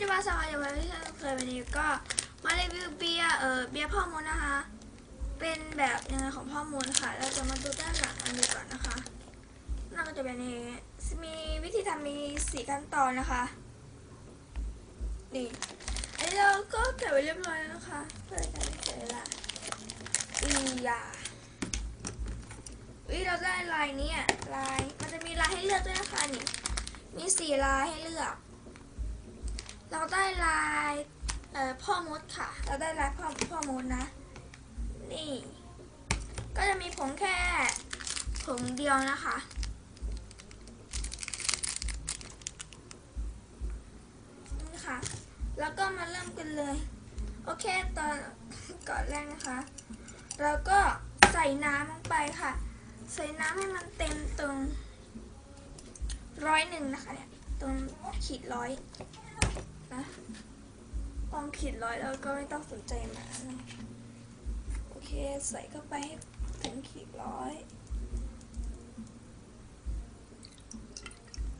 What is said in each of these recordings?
จะมาสวัสดีวันที่เช่นเคยวันนี้ก็มารีวิวเบียร์เออเบียร์พ่อมูลนะคะ เป็นแบบยังไงของพ่อมูลค่ะ เราจะมาดูด้านหลังอันนี้ก่อนนะคะน่าก็จะเป็นนี้มีวิธีทำมีสี่ขั้นตอนนะคะ นี่อันนี้เราก็เก็บไว้เรียบร้อยแล้วนะคะ เพื่อจะไม่เสียเวลาอียาวิเราได้ลายนี้ลาย มันจะมีลายให้เลือกด้วยนะคะนี่ มีสี่ลายให้เลือก เราได้ลายเอ่อพ่อมดค่ะ เราได้ลายพ่อพ่อมดนะ นี่ ก็จะมีผงแค่ผงเดียวนะคะ นี่ค่ะ แล้วก็มาเริ่มกันเลย โอเคตอนก่อนแรกนะคะ เราก็ใส่น้ำลงไปค่ะ ใส่น้ำให้มันเต็มตรงร้อยหนึ่งนะคะเนี่ยตรงขีดร้อย นะตรงขีดร้อยแล้วก็ไม่ต้องสนใจหมาโอเคใส่เข้าไปให้ถึงขีดร้อย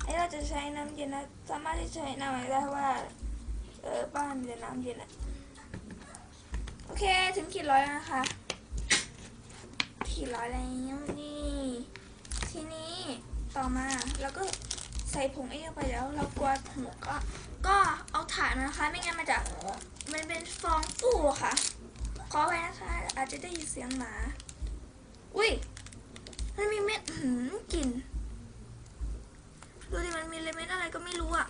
ไอ้เราจะใช้น้ำเย็นนะสามารถที่ใช้น้ำอะไรได้ว่าเออบ้านมีแต่น้ำเย็นอะโอเคถึงขีดร้อยแล้วนะคะขีดร้อยแล้วนี่ทีนี้ต่อมาเราก็ ใส่ผงไอ้เข้าไปแล้ว เรากลัวผงก็ ก็เอาถ่านนะคะ ไม่งั้นมันจะมันเป็นฟองตู้อะค่ะ ขอไว้นะคะ อาจจะได้ยินเสียงหมา อุ้ยมันมีเม็ดหืมกลิ่นดูดิมันมีเลเม็ดอะไรก็ไม่รู้อะ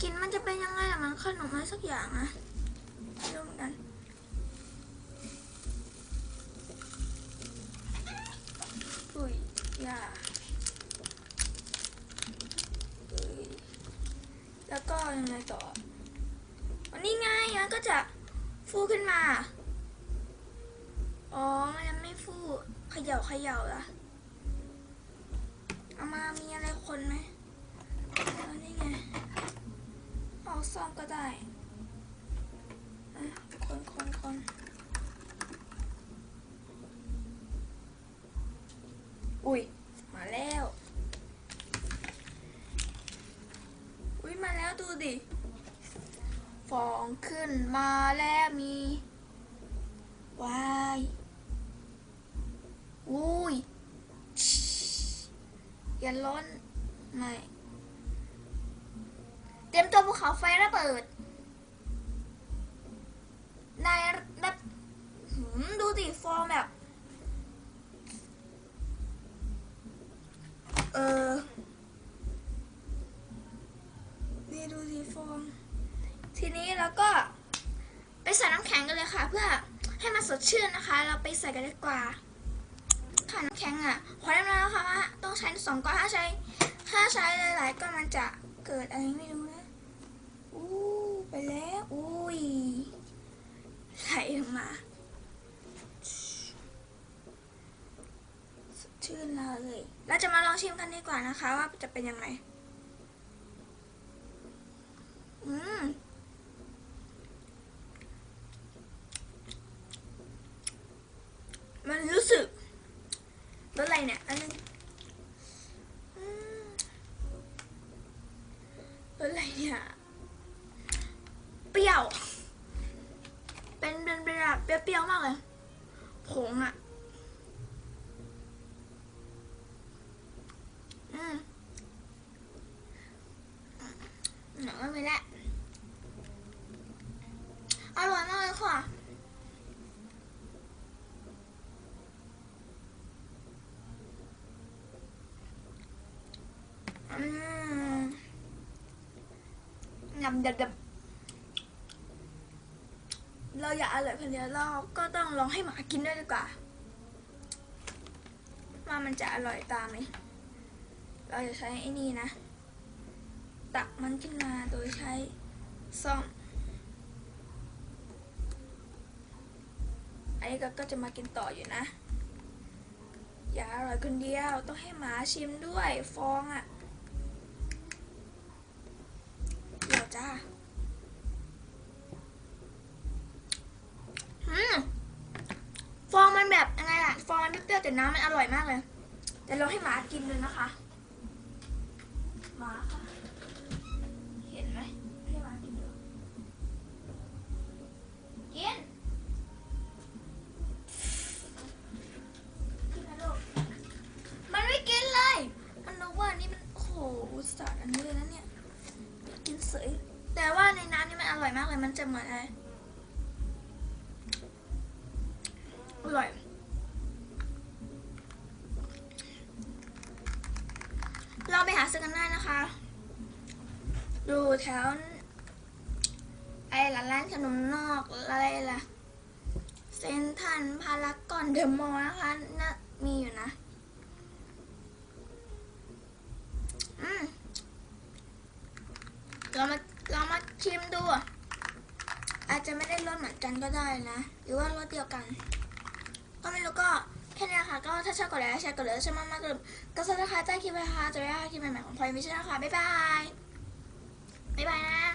กลิ่นมันจะเป็นยังไงอะมันขนมอะไรสักอย่างอะไม่รู้เหมือนกัน แล้วก็ยังไงต่อวันนี้ไงมันก็จะฟูขึ้นมา อ๋อ มันยังไม่ฟูเขย่าเขย่าล่ะเอามามีอะไรคนไหมเอานี่ไงออกซ่อมก็ได้อะคนคนคนอุ้ย มาแล้ว อุ้ยมาแล้ว ดูดิ ฟองขึ้นมาแล้วมีวายอุ้ยอย่าล้นไม่เตรียมตัวภูเขาไฟระเบิด นายแบบดูดิฟองแบบ เออ ฟองทีนี้เราก็ไปใส่น้ำแข็งกันเลยค่ะ เพื่อให้มันสดชื่นนะคะ เราไปใส่กันดีกว่า ค่ะน้ำแข็งอะขอแนะนำนะคะว่าต้องใช้สองก้อนถ้าใช้ถ้าใช้หลายๆก้อนมันจะเกิดอะไรไม่รู้นะอู้ไปแล้วอุ้ยไหลลงมาสดชื่นเลย เราจะมาลองชิมกันดีกว่านะคะ ว่าจะเป็นยังไง อืมมันรู้สึกรสอะไรเนี่ยอันนึงรสอะไรเนี่ยเปรี้ยว เป็นเป็นเป็นแบบเปรี้ยวๆมากเลยผงอะ อืม หนังไม่ละอร่อยมากเลยค่ะอืมยำดับดับเราอยากอร่อยคนเดียวเราก็ต้องลองให้หมากินด้วยดีกว่าว่ามันจะอร่อยตามไหมเราจะใช้ไอ้นี่นะ ตักมันขึ้นมาโดยใช้ซ่อมอันนี้ก็จะมากินต่ออยู่นะ อย่าอร่อยคนเดียวต้องให้หมาชิมด้วยฟองอะ่ะเดี๋ยวจ้าฟองมันแบบยังไงล่ะ ฟองมันเปรี้ยวแต่น้ำมันอร่อยมากเลย แต่เราให้หมากินเลยนะคะ หมาค่ะ ไหมพี่มากินมันไม่กินเลย มันรู้ว่านี่มันโหอุส่าห์อันนี้เลยนะเนี่ย กินเสยแต่ว่าในน้ำนี่มันอร่อยมากเลย มันจะเหมือนอะไร แถวไอ้ร้านขนมนอกอะไรล่ะ เซนทันพารากอนเดอะมอลล์นะคะน่ามีอยู่นะ อืมเรามาเรามาชิมดู อาจจะไม่ได้รสเหมือนกันก็ได้นะ หรือว่ารสเดียวกัน ก็ไม่รู้ก็แค่นี้ค่ะ ก็ถ้าชอบกดไลค์แชร์กดเลยใช่มากมากๆเลยก็สวัสดีค่ะใต้คลิปไปค่ะจะได้คลิปใหม่ๆของพลอยมิชชั่นนะคะ บ๊ายบาย 拜拜啦。